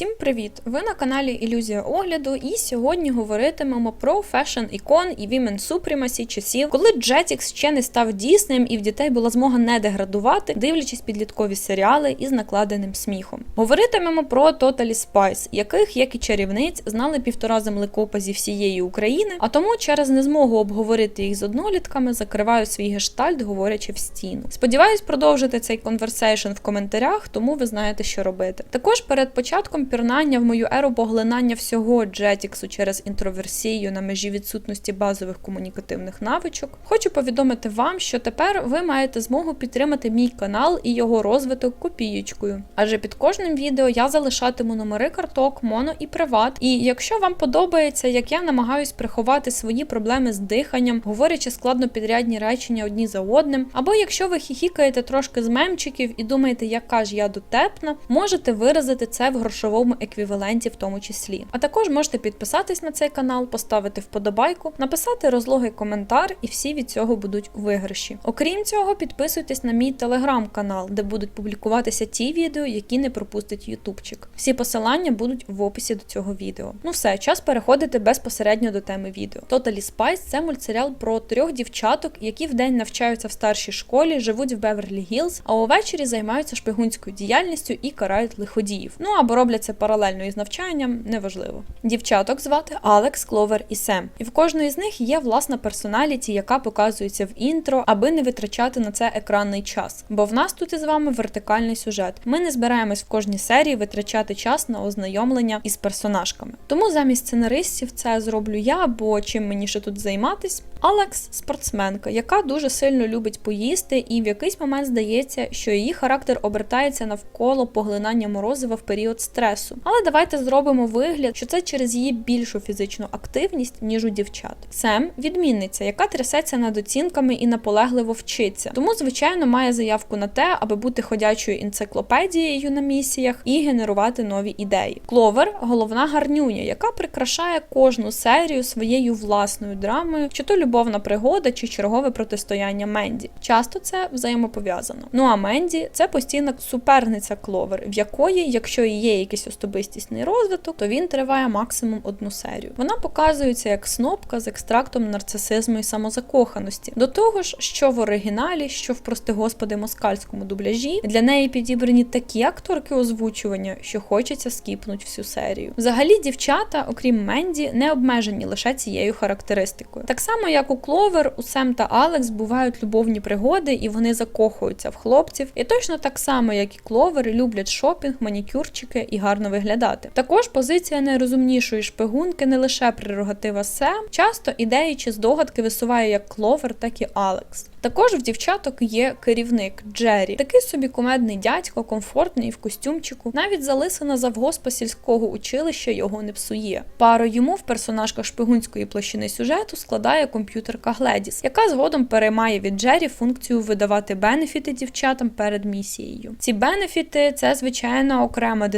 Всім привіт! Ви на каналі Ілюзія огляду, і сьогодні говоритимемо про фешн ікон і Women Supremacy часів, коли Jetix ще не став дійсним і в дітей була змога не деградувати, дивлячись підліткові серіали із накладеним сміхом. Говоритимемо про Totally Spice, яких, як і чарівниць, знали півтора землекопа зі всієї України, а тому через незмогу обговорити їх з однолітками закриваю свій гештальт, говорячи в стіну. Сподіваюсь продовжити цей конверсейшн в коментарях, тому ви знаєте, що робити. Також перед початком пірнання в мою еру поглинання всього Jetix через інтроверсію на межі відсутності базових комунікативних навичок, хочу повідомити вам, що тепер ви маєте змогу підтримати мій канал і його розвиток копієчкою. Адже під кожним відео я залишатиму номери карток, моно і приват. І якщо вам подобається, як я намагаюсь приховати свої проблеми з диханням, говорячи складно підрядні речення одні за одним, або якщо ви хіхікаєте трошки з мемчиків і думаєте, яка ж я дотепна, можете виразити це в грошовому еквіваленті в тому числі. А також можете підписатись на цей канал, поставити вподобайку, написати розлогий коментар, і всі від цього будуть у виграші. Окрім цього, підписуйтесь на мій телеграм-канал, де будуть публікуватися ті відео, які не пропустить ютубчик. Всі посилання будуть в описі до цього відео. Ну все, час переходити безпосередньо до теми відео. Totally Spice – це мультсеріал про трьох дівчаток, які вдень навчаються в старшій школі, живуть в Беверлі Гілз, а увечері займаються шпигунською діяльністю і карають лиходіїв. Ну або роблять це паралельно із навчанням, неважливо. Дівчаток звати Алекс, Кловер і Сем. І в кожної з них є власна персоналіті, яка показується в інтро, аби не витрачати на це екранний час. Бо в нас тут із вами вертикальний сюжет. Ми не збираємось в кожній серії витрачати час на ознайомлення із персонажками. Тому замість сценаристів це зроблю я, бо чим мені ще тут займатись. Алекс спортсменка, яка дуже сильно любить поїсти, і в якийсь момент здається, що її характер обертається навколо поглинання морозива в період стресу. Але давайте зробимо вигляд, що це через її більшу фізичну активність, ніж у дівчат. Сем відмінниця, яка трясеться над оцінками і наполегливо вчиться. Тому, звичайно, має заявку на те, аби бути ходячою енциклопедією на місіях і генерувати нові ідеї. Кловер головна гарнюня, яка прикрашає кожну серію своєю власною драмою, чи то любовна пригода, чи чергове протистояння Менді. Часто це взаємопов'язано. Ну а Менді це постійна суперниця Кловер, в якої, якщо і є якийсь особистісний розвиток, то він триває максимум одну серію. Вона показується як снопка з екстрактом нарцисизму і самозакоханості. До того ж, що в оригіналі, що в прости господи москальському дубляжі, для неї підібрані такі акторки озвучування, що хочеться скіпнути всю серію. Взагалі, дівчата, окрім Менді, не обмежені лише цією характеристикою. Так само, як у Кловер, у Сем та Алекс бувають любовні пригоди, і вони закохуються в хлопців. І точно так само, як і Кловер, люблять шопінг, манікюрчики і гарно виглядати. Також позиція найрозумнішої шпигунки не лише прерогатива Сем, часто ідеї чи здогадки висуває як Кловер, так і Алекс. Також в дівчаток є керівник Джері, такий собі кумедний дядько, комфортний в костюмчику. Навіть залисина завгоспа сільського училища його не псує. Пару йому в персонажках шпигунської площини сюжету складає комп'ютерка Гледіс, яка згодом переймає від Джері функцію видавати бенефіти дівчатам перед місією. Ці бенефіти це звичайно окрема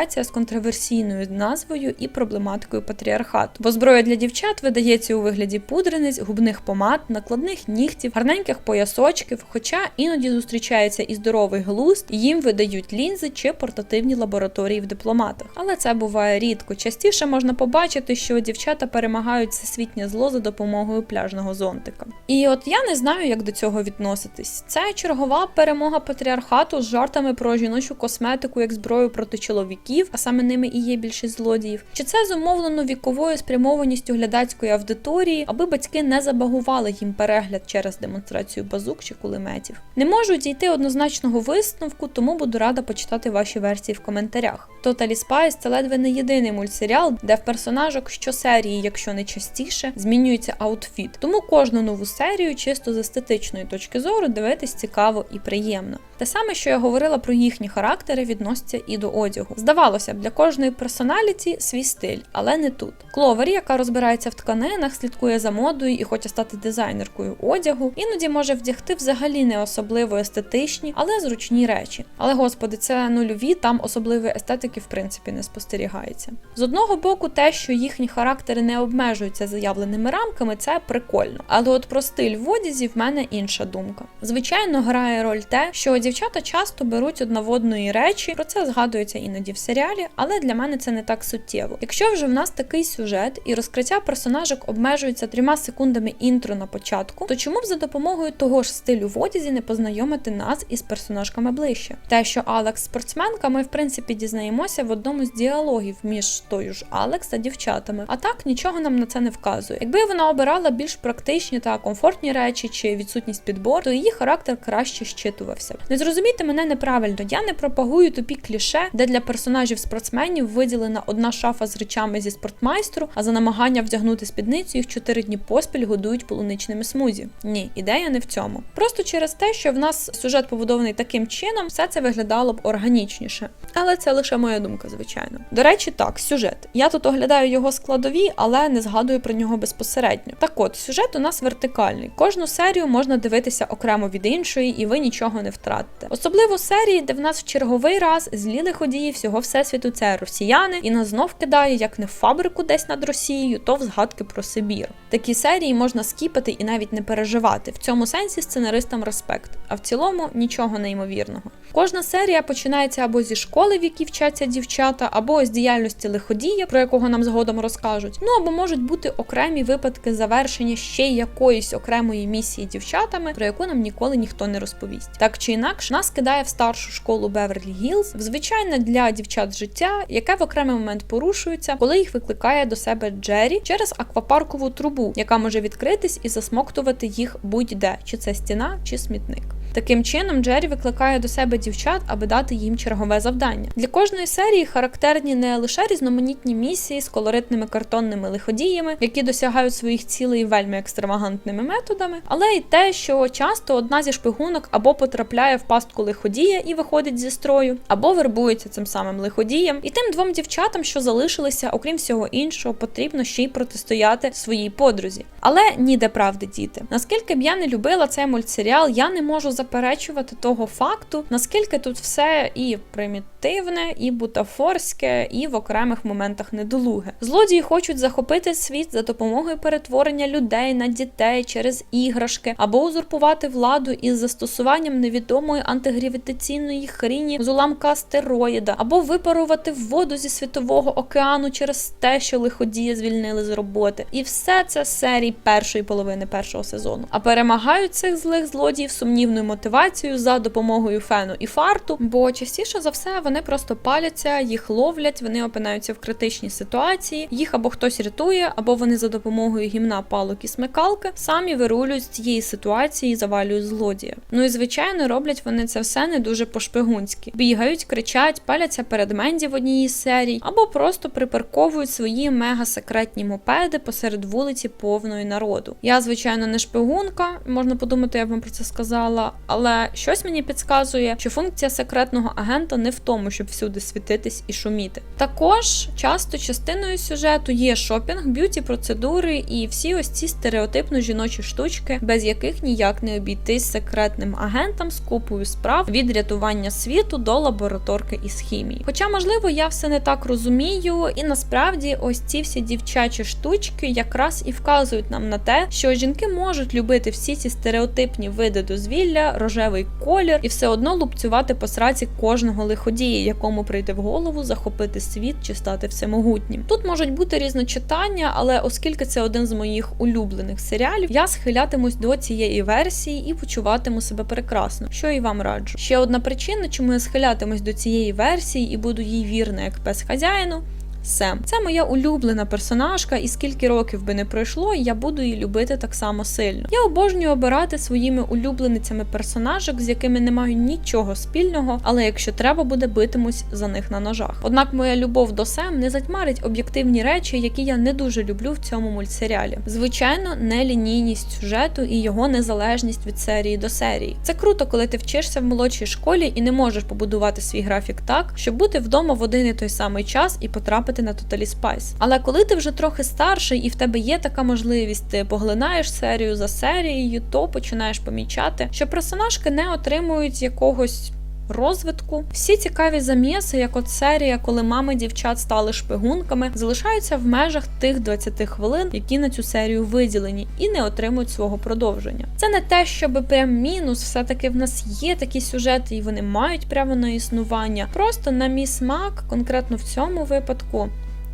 дисертація з контроверсійною назвою і проблематикою патріархату. Бо зброя для дівчат видається у вигляді пудрениць, губних помад, накладних нігтів, гарненьких поясочків, хоча іноді зустрічається і здоровий глузд, і їм видають лінзи чи портативні лабораторії в дипломатах. Але це буває рідко. Частіше можна побачити, що дівчата перемагають всесвітнє зло за допомогою пляжного зонтика. І от я не знаю, як до цього відноситись. Це чергова перемога патріархату з жартами про жіночу косметику як зброю проти чоловіків, а саме ними і є більшість злодіїв. Чи це зумовлено віковою спрямованістю глядацької аудиторії, аби батьки не забагували їм перегляд через демонстрацію базук чи кулеметів? Не можу дійти однозначного висновку, тому буду рада почитати ваші версії в коментарях. Totally Spice – це ледве не єдиний мультсеріал, де в персонажок щосерії, якщо не частіше, змінюється аутфіт. Тому кожну нову серію, чисто з естетичної точки зору, дивитись цікаво і приємно. Те саме, що я говорила про їхні характери, відноситься і до одягу. Здавалося б, для кожної персоналіті свій стиль, але не тут. Кловер, яка розбирається в тканинах, слідкує за модою і хоче стати дизайнеркою одягу, іноді може вдягти взагалі не особливо естетичні, але зручні речі. Але господи, це нульові, там особливої естетики в принципі не спостерігається. З одного боку, те, що їхні характери не обмежуються заявленими рамками, це прикольно. Але от про стиль в одязі в мене інша думка. Звичайно, грає роль те, що дівчата часто беруть одноводної речі, про це згадується іноді в серіалі, але для мене це не так суттєво. Якщо вже в нас такий сюжет і розкриття персонажок обмежується трьома секундами інтро на початку, то чому б за допомогою того ж стилю в одязі не познайомити нас із персонажками ближче? Те, що Алекс спортсменка, ми в принципі дізнаємося в одному з діалогів між тою ж Алекс та дівчатами. А так нічого нам на це не вказує. Якби вона обирала більш практичні та комфортні речі чи відсутність підбору, то її характер краще щитувався. Не зрозумійте мене неправильно, я не пропагую тупі кліше, де для персонажів спортсменів виділена одна шафа з речами зі спортмайстру, а за намагання вдягнути спідницю їх чотири дні поспіль годують полуничними смузі. Ні, ідея не в цьому. Просто через те, що в нас сюжет побудований таким чином, все це виглядало б органічніше. Але це лише моя думка, звичайно. До речі, так, сюжет. Я тут оглядаю його складові, але не згадую про нього безпосередньо. Так от, сюжет у нас вертикальний. Кожну серію можна дивитися окремо від іншої, і ви нічого не втратите. Особливо серії, де в нас в черговий раз злі лиходії всього всесвіту це росіяни, і нас знов кидає як не в фабрику десь над Росією, то в згадки про Сибір. Такі серії можна скіпати і навіть не переживати. В цьому сенсі сценаристам респект, а в цілому нічого неймовірного. Кожна серія починається або зі школи, в якій вчаться дівчата, або з діяльності лиходія, про якого нам згодом розкажуть. Ну або можуть бути окремі випадки завершення ще якоїсь окремої місії дівчатами, про яку нам ніколи ніхто не розповість. Так чи інакше, нас кидає в старшу школу Беверлі Гілз, в звичайне для дівчат життя, яке в окремий момент порушується, коли їх викликає до себе Джері через аквапаркову трубу, яка може відкритись і засмоктувати їх будь-де, чи це стіна, чи смітник. Таким чином, Джері викликає до себе дівчат, аби дати їм чергове завдання. Для кожної серії характерні не лише різноманітні місії з колоритними картонними лиходіями, які досягають своїх цілей вельми екстравагантними методами, але й те, що часто одна зі шпигунок або потрапляє в пастку лиходія і виходить зі строю, або вербується цим самим лиходієм. І тим двом дівчатам, що залишилися, окрім всього іншого, потрібно ще й протистояти своїй подрузі. Але ніде правди діти. Наскільки б я не любила цей мультсеріал, я не можу заперечувати того факту, наскільки тут все і примітивне, і бутафорське, і в окремих моментах недолуге. Злодії хочуть захопити світ за допомогою перетворення людей на дітей через іграшки, або узурпувати владу із застосуванням невідомої антигравітаційної хріні з уламка астероїда, або випарувати воду зі світового океану через те, що лиходії звільнили з роботи. І все це з серій першої половини першого сезону. А перемагають цих злих злодіїв сумнівною мотивацією за допомогою фену і фарту, бо частіше за все вони просто паляться, їх ловлять, вони опинаються в критичній ситуації, їх або хтось рятує, або вони за допомогою гімна палок і смикалки самі вирулюють з цієї ситуації і завалюють злодія. Ну і звичайно роблять вони це все не дуже по-шпигунськи. Бігають, кричать, паляться перед Менді в одній із серій, або просто припарковують свої мега-секретні мопеди посеред вулиці повної народу. Я, звичайно, не шпигунка, можна подумати, я б вам про це сказала, але щось мені підказує, що функція секретного агента не в тому, щоб всюди світитись і шуміти. Також часто частиною сюжету є шопінг, б'юті процедури і всі ось ці стереотипно жіночі штучки, без яких ніяк не обійтись секретним агентам з купою справ від рятування світу до лабораторки із хімії. Хоча, можливо, я все не так розумію, і насправді ось ці всі дівчачі штучки якраз і вказують нам на те, що жінки можуть любити всі ці стереотипні види дозвілля, рожевий колір і все одно лупцювати по сраці кожного лиходія, якому прийде в голову захопити світ чи стати всемогутнім. Тут можуть бути різночитання, але оскільки це один з моїх улюблених серіалів, я схилятимусь до цієї версії і почуватиму себе прекрасно, що і вам раджу. Ще одна причина, чому я схилятимусь до цієї версії і буду їй вірна як пес хазяїну. Сем. Це моя улюблена персонажка, і скільки років би не пройшло, я буду її любити так само сильно. Я обожнюю обирати своїми улюбленицями персонажок, з якими не маю нічого спільного, але якщо треба буде, битимусь за них на ножах. Однак моя любов до Сем не затьмарить об'єктивні речі, які я не дуже люблю в цьому мультсеріалі. Звичайно, нелінійність сюжету і його незалежність від серії до серії. Це круто, коли ти вчишся в молодшій школі і не можеш побудувати свій графік так, щоб бути вдома в один і той самий час і потрапити на Totally Spice. Але коли ти вже трохи старший і в тебе є така можливість, ти поглинаєш серію за серією, то починаєш помічати, що персонажки не отримують якогось розвитку. Всі цікаві заміси, як от серія, коли мами дівчат стали шпигунками, залишаються в межах тих 20 хвилин, які на цю серію виділені, і не отримують свого продовження. Це не те, щоб прям мінус, все-таки в нас є такі сюжети, і вони мають право на існування. Просто на мій смак, конкретно в цьому випадку.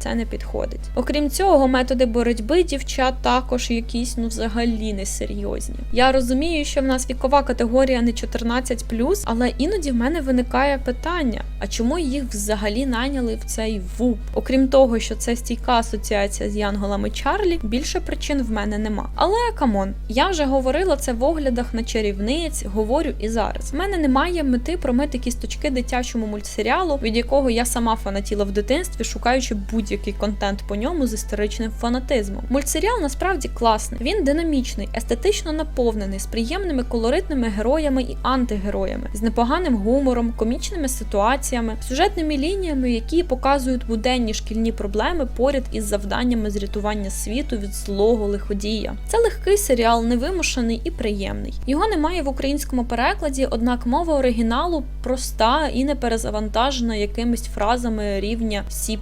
Це не підходить. Окрім цього, методи боротьби дівчат також якісь ну взагалі не серйозні. Я розумію, що в нас вікова категорія не 14 але іноді в мене виникає питання: а чому їх взагалі найняли в цей ВУП? Окрім того, що це стійка асоціація з янголами Чарлі, більше причин в мене нема. Але камон, я вже говорила це в оглядах на чарівниць, говорю і зараз. В мене немає мети промити кісточки дитячому мультсеріалу, від якого я сама фанатіла в дитинстві, шукаючи будь-який контент по ньому з історичним фанатизмом. Мультсеріал насправді класний. Він динамічний, естетично наповнений, з приємними колоритними героями і антигероями, з непоганим гумором, комічними ситуаціями, сюжетними лініями, які показують буденні шкільні проблеми поряд із завданнями з рятування світу від злого лиходія. Це легкий серіал, невимушений і приємний. Його немає в українському перекладі, однак мова оригіналу проста і не перезавантажена якимись фразами рівня C++.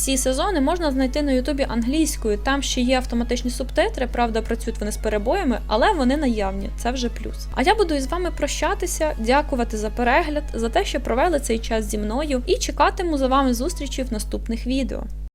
Всі сезони можна знайти на Ютубі англійською. Там ще є автоматичні субтитри, правда, працюють вони з перебоями, але вони наявні. Це вже плюс. А я буду із вами прощатися, дякувати за перегляд, за те, що провели цей час зі мною, і чекатиму за вами зустрічі в наступних відео.